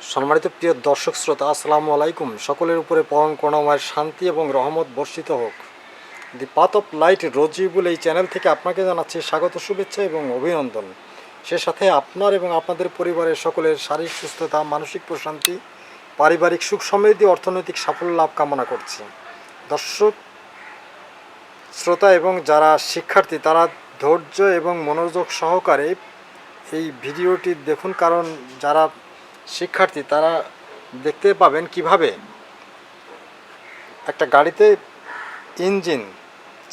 সম্মানিত প্রিয় দর্শক শ্রোতা, আসসালামু আলাইকুম। সকলের উপরে পরম করুণাময় শান্তি এবং রহমত বর্ষিত হোক। The path of light Rajibul এই চ্যানেল থেকে আপনাকে জানাচ্ছি স্বাগত, শুভেচ্ছা এবং অভিনন্দন। সে সাথে আপনার এবং আপনাদের পরিবারের সকলের শারীরিক সুস্থতা, মানসিক প্রশান্তি, পারিবারিক সুখ সমৃদ্ধি, অর্থনৈতিক সাফল্য লাভ কামনা করছি। দর্শক, শ্রোতা এবং যারা শিক্ষার্থী, তারা ধৈর্য এবং মনোযোগ সহকারে এই ভিডিওটি দেখুন, কারণ যারা শিক্ষার্থী, তারা দেখতে পাবেন কীভাবে একটা গাড়িতে ইঞ্জিন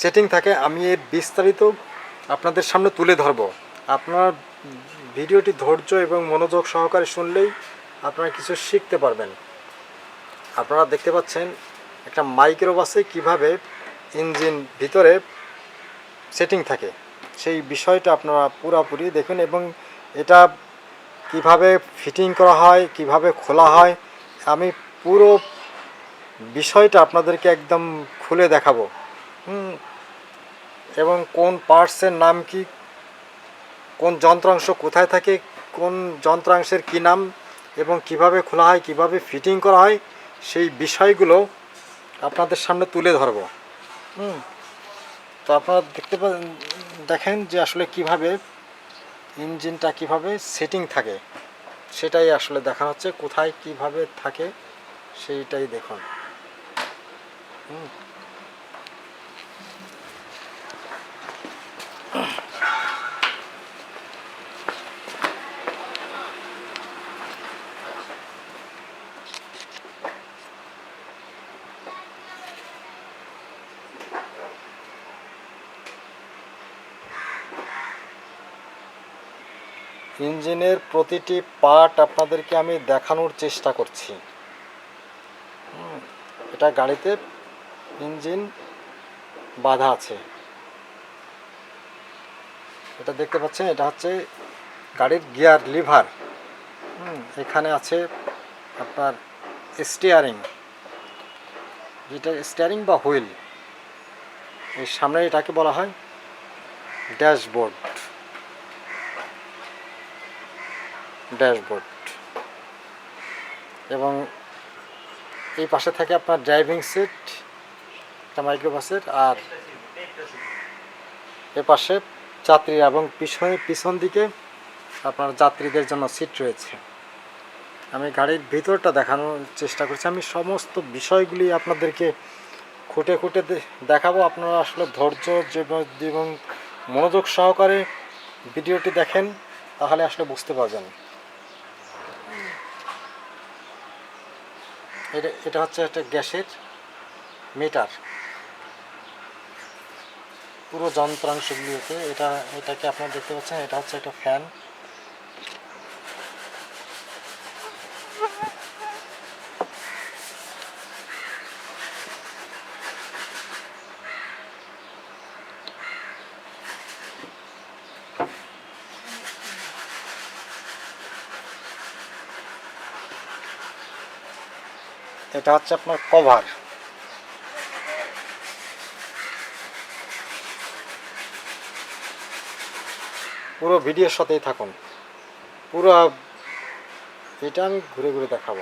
সেটিং থাকে, আমি এর বিস্তারিত আপনাদের সামনে তুলে ধরব। আপনার ভিডিওটি ধৈর্য এবং মনোযোগ সহকারে শুনলেই আপনারা কিছু শিখতে পারবেন। আপনারা দেখতে পাচ্ছেন একটা মাইক্রো বাসে কীভাবে ইঞ্জিন ভিতরে সেটিং থাকে। সেই বিষয়টা আপনারা পুরাপুরি দেখুন এবং এটা কীভাবে ফিটিং করা হয়, কীভাবে খোলা হয়, আমি পুরো বিষয়টা আপনাদেরকে একদম খুলে দেখাবো। হুম, এবং কোন পার্টসের নাম কি, কোন যন্ত্রাংশ কোথায় থাকে, কোন যন্ত্রাংশের কি নাম, এবং কীভাবে খোলা হয়, কীভাবে ফিটিং করা হয়, সেই বিষয়গুলো আপনাদের সামনে তুলে ধরবো। হুম, তো আপনারা দেখতে দেখেন যে আসলে কীভাবে ইঞ্জিনটা কীভাবে সেটিং থাকে সেটাই আসলে দেখা হচ্ছে কোথায় কীভাবে থাকে সেইটাই দেখুন হুম। ইঞ্জিনের প্রতিটি পার্ট আপনাদেরকে আমি দেখানোর চেষ্টা করছি। এটা গাড়িতে ইঞ্জিন বাধা আছে। এটা দেখতে পাচ্ছেন, এটা হচ্ছে গাড়ির গিয়ার, লিভার। এখানে আছে আপনার স্টিয়ারিং। যেটা স্টিয়ারিং বা হুইল। এর সামনে এটাকে বলা হয় ড্যাশবোর্ড। ড্যাশবোর্ড। এবং এই পাশে থাকে আপনার ড্রাইভিং সিট, একটা মাইক্রোবাসের, আর এ পাশে যাত্রী এবং পিছনে পিছন দিকে আপনার যাত্রীদের জন্য সিট রয়েছে। আমি গাড়ির ভিতরটা দেখানোর চেষ্টা করছি। আমি সমস্ত বিষয়গুলি আপনাদেরকে খুঁটে খুঁটে দেখাবো। আপনারা আসলে ধৈর্য এবং মনোযোগ সহকারে ভিডিওটি দেখেন, তাহলে আসলে বুঝতে পারবেন। এটা এটা হচ্ছে একটা গ্যাসের মিটার। পুরো যন্ত্রাংশগুলি হচ্ছে এটা, এটাকে আপনারা দেখতে পাচ্ছেন, এটা হচ্ছে একটা ফ্যান। এটা হচ্ছে আপনার কভার। পুরো ভিডিওর সাথেই থাকুন। পুরো এটা আমি ঘুরে ঘুরে দেখাবো।